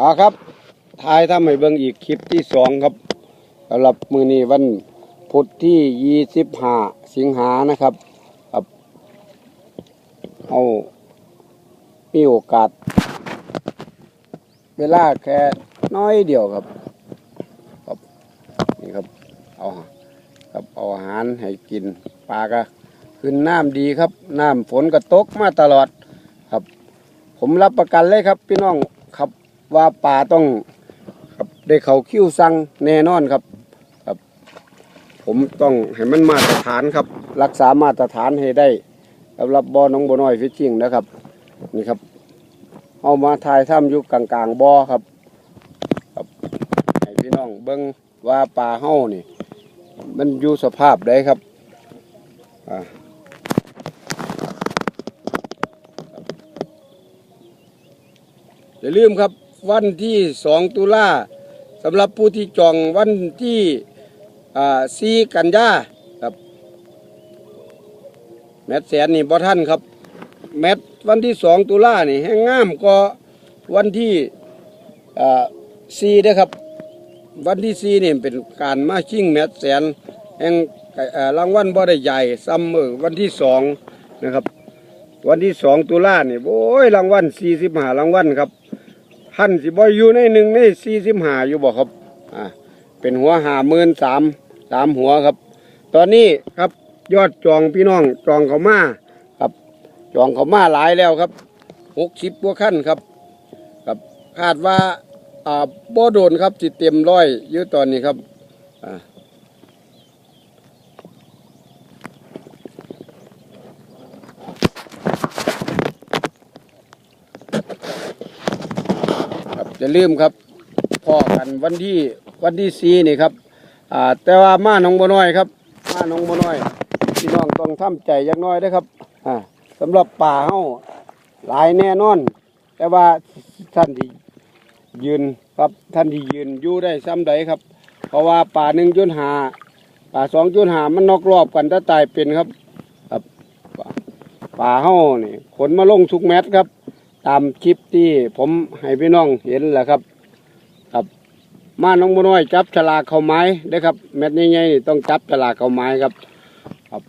อาครับทายทำให้เบิ่งอีกคลิปที่สองครับสำหรับมือนี้วันพุธที่ยี่สิบห้าสิงหานะครับครับเอามีโอกาส เวลาแค่น้อยเดียวครับครับนี่ครับเอาครับเอาอาหารให้กินปลาก็ขึ้นน้ำดีครับ น้ำฝนก็ตกมาตลอดครับ ผมรับประกันเลยครับ พี่น้องครับ ว่าปลาต้องครับได้เขาคิ้วสั่งแน่นอนครับครับ ผมต้องให้มันมาตรฐานครับ รักษามาตรฐานให้ได้สำหรับบ่อน้องบัวน้อยฟิชชิ่งนะครับ นี่ครับเอามาถ่ายถ้ำอยู่กลางๆบ่อครับครับให้พี่น้องเบิ่งว่าปลาเฮานี่ มันอยู่สภาพใดครับอ่าอย่าลืมครับ วันที่สองตุลาสำหรับผู้ที่จองวันที่สี่กันยาครับ แมตช์แสนนี่บ่ท่านครับ แมตวันที่สองตุลานี่แห้งงามก็วันที่สี่เด้ครับ วันที่สี่นี่เป็นการมาชิงแมตช์แสนแห่งรางวัลบ่ได้ใหญ่ซ้ำมือวันที่สองนะครับ วันที่สองตุลานี่โอ้ยรางวัลสี่สิบห้ารางวัลครับ ท่านสิบอยอยู่ในหนึ่งในสี่สิบห้าอยู่บอกครับอ่าเป็นหัวหาหมื่นสามสามหัวครับ ตอนนี้ครับยอดจองพี่น้องจองเขามาครับ จองเขามาหลายแล้วครับหกสิบกว่าขั้นครับ ครับคาดว่าอ่าบ่โดนครับจิตเต็มร้อยอยู่ตอนนี้ครับอ่า อย่าลืมครับพ่อกันวันที่วันที่สี่นี่ครับอ่าแต่ว่ามาหนองบัวน้อยครับมาหนองบัวน้อยพี่น้องต้องทำใจยังน้อยนะครับอ่าสำหรับป่าเฮาหลายแน่นอน แต่ว่าท่านที่ยืนครับท่านที่ยืนอยู่ได้ซ้ำใดครับ เพราะว่าป่าหนึ่งจุดหาป่าสองจุดหามันนอกรอบกันถ้าตายเป็นครับครับป่าเฮานี่ขนมาลงทุกแมตครับ ตามคลิปที่ผมให้พี่น้องเห็นแหละครับ ครับ มาน้องบัวน้อยจับฉลากเข้าไม้ได้ครับ แมตช์ใหญ่ๆนี่ต้องจับฉลากเข้าไม้ครับ ครับ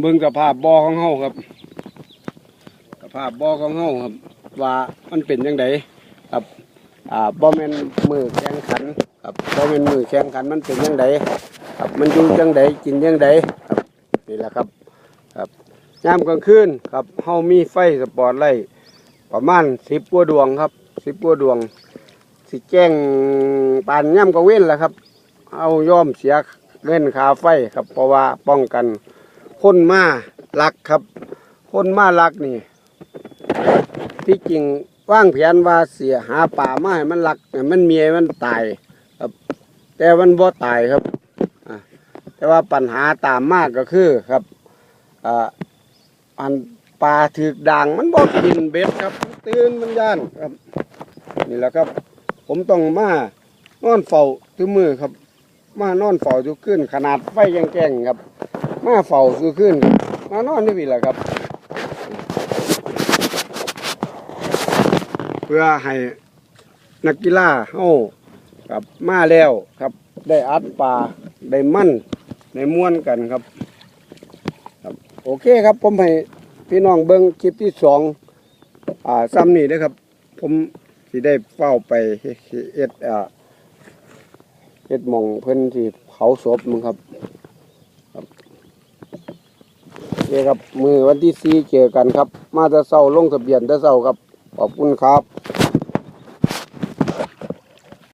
เบิ่งสภาพบ่อของเฮาครับสภาพบ่อของเฮาครับ ว่ามันเป็นยังไงครับอ่าบ่แม่นมือแข่งขันครับบ่แม่นมือแข่งขันมันเป็นยังไงครับมันอยู่จังไดกินยังไงครับนี่แหละครับ ครับยามกลางคืนครับเฮามีไฟสปอร์ตไลท์ ประมาณสิบกว่าดวงครับสิบกว่าดวง สิแจ้งปานย่ำก็เว้นแหละครับ เอาย่อมเสียเงินคาไฟครับเพราะว่าป้องกันคนมาลักครับ คนมาลักนี่ ที่จริงว่างแผนว่าเสียหาป่ามาให้มันลักมันเมียมันตายครับ แต่มันบ่ตายครับแต่ว่าปัญหาตามมากก็คือครับอ่าอัน ปลาถือกด่างมันบ่กินเบ็ดครับตื่นมันย่านครับ นี่แหละครับ ผมต้องมานอนเฝ้าทุกมือครับ มานอนเฝ้าทุกคืนขนาดไฟยังแกงครับ มาเฝ้าทุกคืนมานอนนี่พี่แหละครับ เพื่อให้นักกีฬาเฮาครับมาแล้วครับ ได้อัดปลาได้มั่นได้ม้วนกันครับ ครับ โอเคครับผมให้ พี่น้องเบิ้งคลิปที่สองอ่าซ้ำนี่นะครับ ผมสิได้เฝ้าไปเอ็ดอ่าเอ็ดมองเพื่อนที่เผาศพมึงครับครับเครับมือวันที่สี่เจอกันครับ มาจะเศร้าลงทะเบียนจะเศร้าครับ ขอบคุณครับ